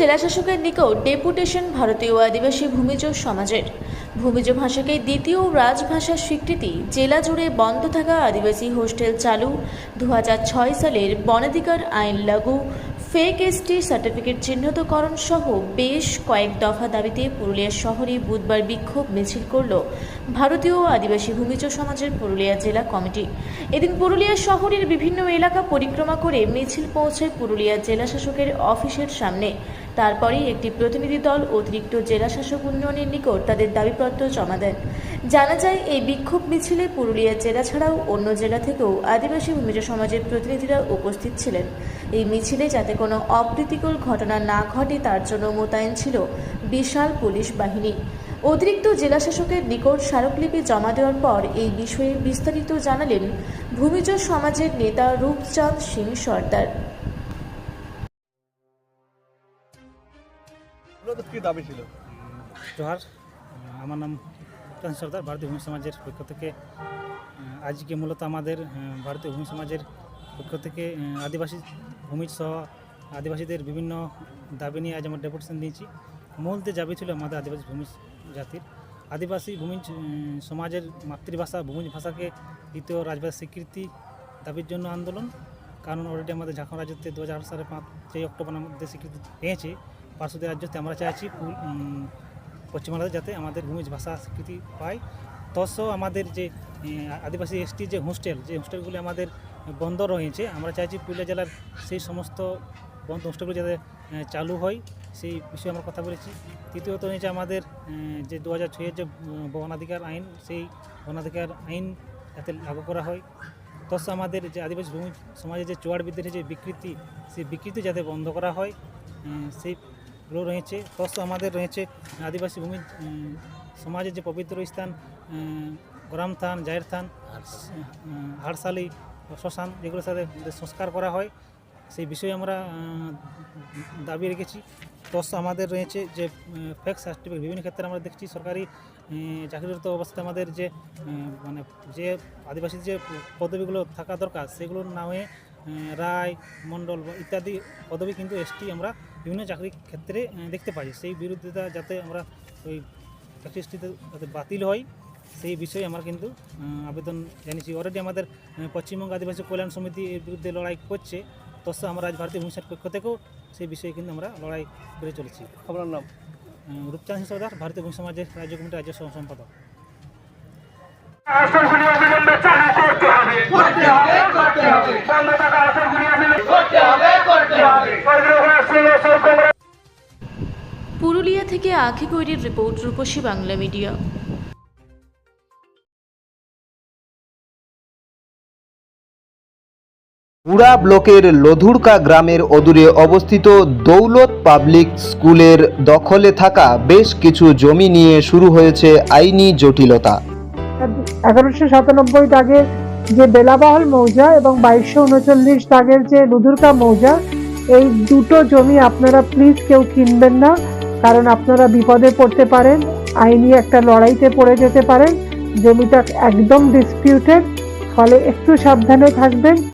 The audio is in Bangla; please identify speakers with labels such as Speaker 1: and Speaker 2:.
Speaker 1: জেলাশাসকের নিকট ডেপুটেশন ভারতীয় আদিবাসী ভূমিজ সমাজের। ভূমিজ ভাষাকে দ্বিতীয় রাজভাষার স্বীকৃতি জেলা জুড়ে বন্ধ থাকা আদিবাসী হোস্টেল চালু। দু হাজার ছয় সালের বনাধিকার আইন লাগু। ফেক এসটি সার্টিফিকেট চিহ্নিতকরণ সহ বেশ কয়েক দফা দাবিতে পুরুলিয়া শহরে বুধবার বিক্ষোভ মিছিল করল ভারতীয় আদিবাসী ভূমিজ সমাজের পুরুলিয়া জেলা কমিটি। এদিন পুরুলিয়া শহরের বিভিন্ন এলাকা পরিক্রমা করে মিছিল পৌঁছায় পুরুলিয়া জেলা শাসকের অফিসের সামনে। তারপরেই একটি প্রতিনিধি দল অতিরিক্ত জেলা শাসক উন্নয়নের নিকট তাদের দাবিপত্র জমা দেন। জানা যায় এই বিক্ষোভ মিছিলে পুরুলিয়া জেলা ছাড়াও অন্য জেলা থেকেও আদিবাসী ভূমিজ সমাজের প্রতিনিধিরা উপস্থিত ছিলেন। এই মিছিলে যাতে কোনো অপ্রীতিকর ঘটনা না ঘটে তার জন্য মোতায়েন ছিল বিশাল পুলিশ বাহিনী। অতিরিক্ত জেলাশাসকের নিকট স্মারকলিপি জমা দেওয়ার পর এই বিষয়ে বিস্তারিত জানালেন ভূমিজ সমাজের নেতা রূপচাঁদ সিং সর্দার।
Speaker 2: কি দাবি ছিল?
Speaker 3: আমার নাম সর্দার ভারতীয় ভূমি সমাজের পক্ষ থেকে আজকে মূলত আমাদের ভারতীয় ভূমি সমাজের পক্ষ থেকে আদিবাসী ভূমি সহ আদিবাসীদের বিভিন্ন দাবি নিয়ে আজ আমরা ডেপুটেশন দিয়েছি মূল যে দাবি ছিল আমাদের আদিবাসী ভূমি জাতির। আদিবাসী ভূমি সমাজের মাতৃভাষা, ভূমি ভাষাকে দ্বিতীয় রাজভাষা স্বীকৃতি দাবির জন্য আন্দোলন। কারণ অলরেডি আমাদের ঝাড়খণ্ড রাজ্যতে দু হাজার সালে পাঁচই অক্টোবর আমাদের স্বীকৃতি পেয়েছে। পার্শ্বদের রাজ্যতে আমরা চাইছি পশ্চিমবাংলাতে যাতে আমাদের ভূমিজ ভাষা স্বীকৃতি পায়। তৎসহ আমাদের যে আদিবাসী এসটি যে হোস্টেল যে হোস্টেলগুলি আমাদের বন্ধ রয়েছে আমরা চাইছি পুরুলিয়া জেলার সেই সমস্ত বন্ধ হোস্টেলগুলি যাতে চালু হয় সেই বিষয়ে আমরা কথা বলেছি। তৃতীয়ত হয়েছে আমাদের যে দু হাজার ছয়ের যে বনাধিকার আইন সেই বনাধিকার আইন যাতে লাগু করা হয়। তৎসহ আমাদের যে আদিবাসী ভূমি সমাজে যে চোয়ার বিদ্রোহের যে বিকৃতি সেই বিকৃতি যাতে বন্ধ করা হয় উম, সেইগুলো রয়েছে। তৎসহ আমাদের রয়েছে আদিবাসী ভূমি সমাজের যে পবিত্র স্থান গ্রাম থান জাহের থান উম, হাড়সালি শ্মশান যেগুলোর সাথে সংস্কার করা হয়। সেই বিষয়ে আমরা দাবি রেখেছি। তৎসহ আমাদের রয়েছে যে ফেক সার্টিফিকেট বিভিন্ন ক্ষেত্রে আমরা দেখছি সরকারি চাকরিরত অবস্থায় আমাদের যে মানে যে আদিবাসী যে পদবিগুলো থাকা দরকার সেগুলোর নামে রায় মণ্ডল ইত্যাদি পদবি কিন্তু এসটি আমরা বিভিন্ন চাকরির ক্ষেত্রে দেখতে পাই। সেই বিরুদ্ধতা যাতে আমরা ওই চাকরি যাতে বাতিল হয় সেই বিষয়ে আমরা কিন্তু আবেদন জানিয়েছি। অলরেডি আমাদের পশ্চিমবঙ্গ আদিবাসী কল্যাণ সমিতি এর বিরুদ্ধে লড়াই করছে। তৎস আমরা আজ ভারতীয় ভূমিসার পক্ষ থেকেও সেই বিষয়ে কিন্তু আমরা লড়াই করে চলেছি।
Speaker 2: আপনার নাম?
Speaker 3: রূপচাঁদ সর্দার ভারতীয় ভূমি সমাজের রাজ্য কমিটির রাজ্য সহ সম্পাদক
Speaker 1: থেকে আখি কৈরির রিপোর্ট রূপসী বাংলা মিডিয়া।
Speaker 4: পুরা ব্লকের লধুরকা গ্রামের অদূরে অবস্থিত দৌলত পাবলিক স্কুলের দখলে থাকা বেশ কিছু জমি নিয়ে শুরু হয়েছে আইনি জটিলতা।
Speaker 5: এগারোশো সাতানব্বই দাগের যে বেলাবহল মৌজা এবং বাইশশো উনচল্লিশ দাগের যে লুধুরকা মৌজা এই দুটো জমি আপনারা প্লিজ কেউ কিনবেন না। কারণ আপনারা বিপদে পড়তে পারেন, আইনি একটা লড়াইতে পড়ে যেতে পারেন, জমিটা একদম ডিসপিউটেড ফলে একটু সাবধানে থাকবেন।